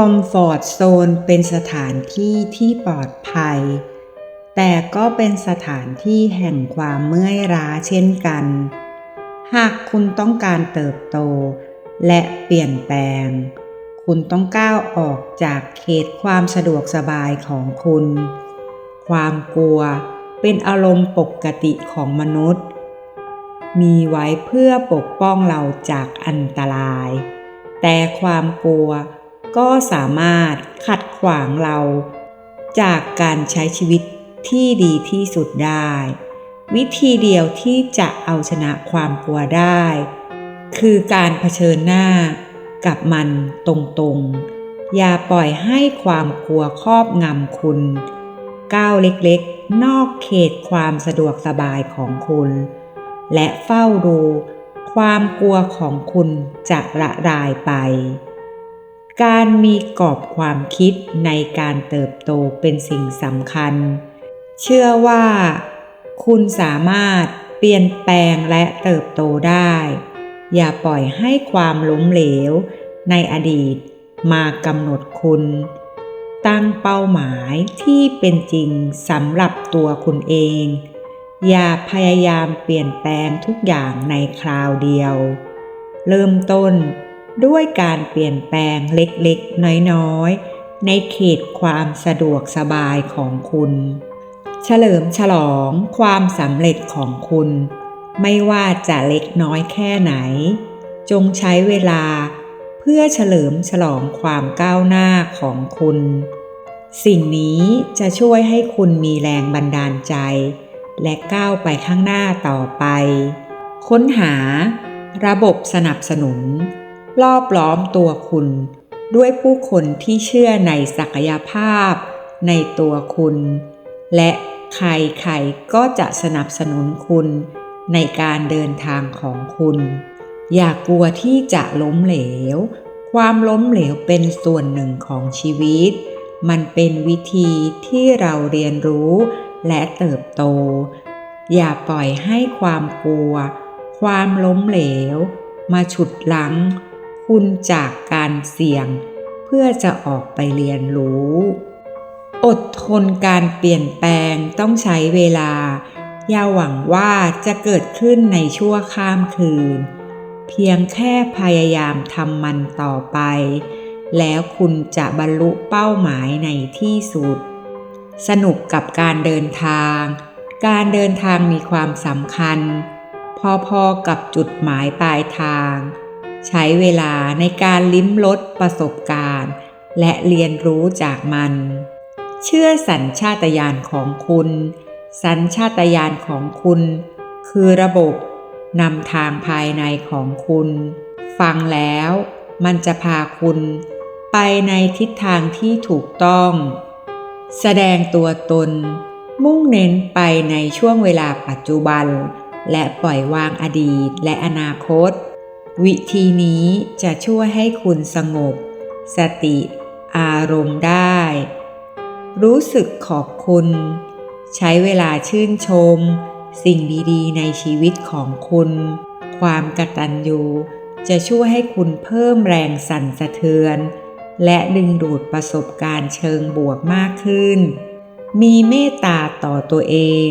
คอมฟอร์ตโซนเป็นสถานที่ที่ปลอดภัย แต่ก็เป็นสถานที่แห่งความเมื่อยล้าเช่นกัน หากคุณต้องการเติบโต และเปลี่ยนแปลง คุณต้องก้าวออกจากเขตความสะดวกสบายของคุณ ความกลัวเป็นอารมณ์ปกติของมนุษย์ มีไว้เพื่อปกป้องเราจากอันตราย แต่ความกลัว ก็สามารถขัดขวางเรา จากการใช้ชีวิตที่ดีที่สุดได้ วิธีเดียวที่จะเอาชนะความกลัวได้ คือการเผชิญหน้ากับมันตรงๆ อย่าปล่อยให้ความกลัวครอบงำคุณ ก้าวเล็กๆ นอกเขตความสะดวกสบายของคุณ และเฝ้าดูความกลัวของคุณจะละลายไป การมีกรอบความคิดในการเติบโตเป็นสิ่งสำคัญ เชื่อว่า คุณสามารถเปลี่ยนแปลงและเติบโตได้ อย่าปล่อยให้ความล้มเหลวในอดีตมากำหนดคุณ ตั้งเป้าหมายที่เป็นจริงสำหรับตัวคุณเอง อย่าพยายามเปลี่ยนแปลงทุกอย่างในคราวเดียว เริ่มต้น ด้วยการเปลี่ยนแปลงเล็กๆ น้อยๆ ในเขตความสะดวกสบายของคุณ เฉลิมฉลองความสำเร็จของคุณ ไม่ว่าจะเล็กน้อยแค่ไหน จงใช้เวลาเพื่อเฉลิมฉลองความก้าวหน้าของคุณ สิ่งนี้จะช่วยให้คุณมีแรงบันดาลใจ และก้าวไปข้างหน้าต่อไป ค้นหาระบบสนับสนุน รอบล้อมตัวคุณ ด้วยผู้คนที่เชื่อในศักยภาพ ในตัวคุณ และใครๆก็จะสนับสนุนคุณ ในการเดินทางของคุณ อย่ากลัวที่จะล้มเหลว ความล้มเหลวเป็นส่วนหนึ่งของชีวิต มันเป็นวิธีที่เราเรียนรู้และเติบโต อย่าปล่อยให้ความกลัว ความล้มเหลว มาฉุดลัง คุณจากการเสี่ยง เพื่อจะออกไปเรียนรู้ อดทนการเปลี่ยนแปลงต้องใช้เวลา อย่าหวังว่าจะเกิดขึ้นในชั่วข้ามคืน เพียงแค่พยายามทำมันต่อไป แล้วคุณจะบรรลุเป้าหมายในที่สุด สนุกกับการเดินทาง การเดินทางมีความสำคัญ พอๆกับจุดหมายปลายทาง ใช้เวลาในการลิ้มรสประสบการณ์ และเรียนรู้จากมัน เชื่อสัญชาตญาณของคุณ สัญชาตญาณของคุณ คือระบบนำทางภายในของคุณ ฟังแล้วมันจะพาคุณไปในทิศทางที่ถูกต้อง แสดงตัวตน มุ่งเน้นไปในช่วงเวลาปัจจุบัน และปล่อยวางอดีตและอนาคต วิธีนี้จะช่วยให้คุณสงบ สติ อารมณ์ได้ รู้สึกขอบคุณ ใช้เวลาชื่นชม สิ่งดีๆ ในชีวิตของคุณ ความกตัญญูจะช่วยให้คุณเพิ่มแรงสั่นสะเทือน และดึงดูดประสบการณ์เชิงบวกมากขึ้น มีเมตตาต่อตัวเอง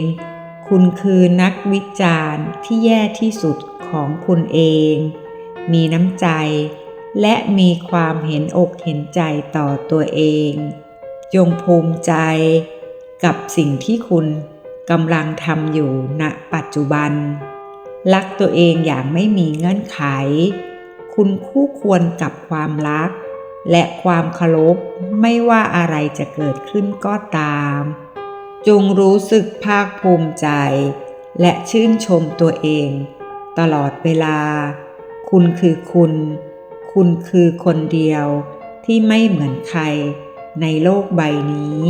คุณคือนักวิจารณ์ที่แย่ที่สุดของคุณเอง มีน้ำใจ และมีความเห็นอกเห็นใจต่อตัวเอง จงภูมิใจกับสิ่งที่คุณกำลังทำอยู่ณปัจจุบัน รักตัวเองอย่างไม่มีเงื่อนไข คุณคู่ควรกับความรัก และความเคารพไม่ว่าอะไรจะเกิดขึ้นก็ตาม จงรู้สึกภาคภูมิใจ และชื่นชมตัวเอง ตลอดเวลา คุณคือคุณ คุณคือคนเดียวที่ไม่เหมือนใครในโลกใบนี้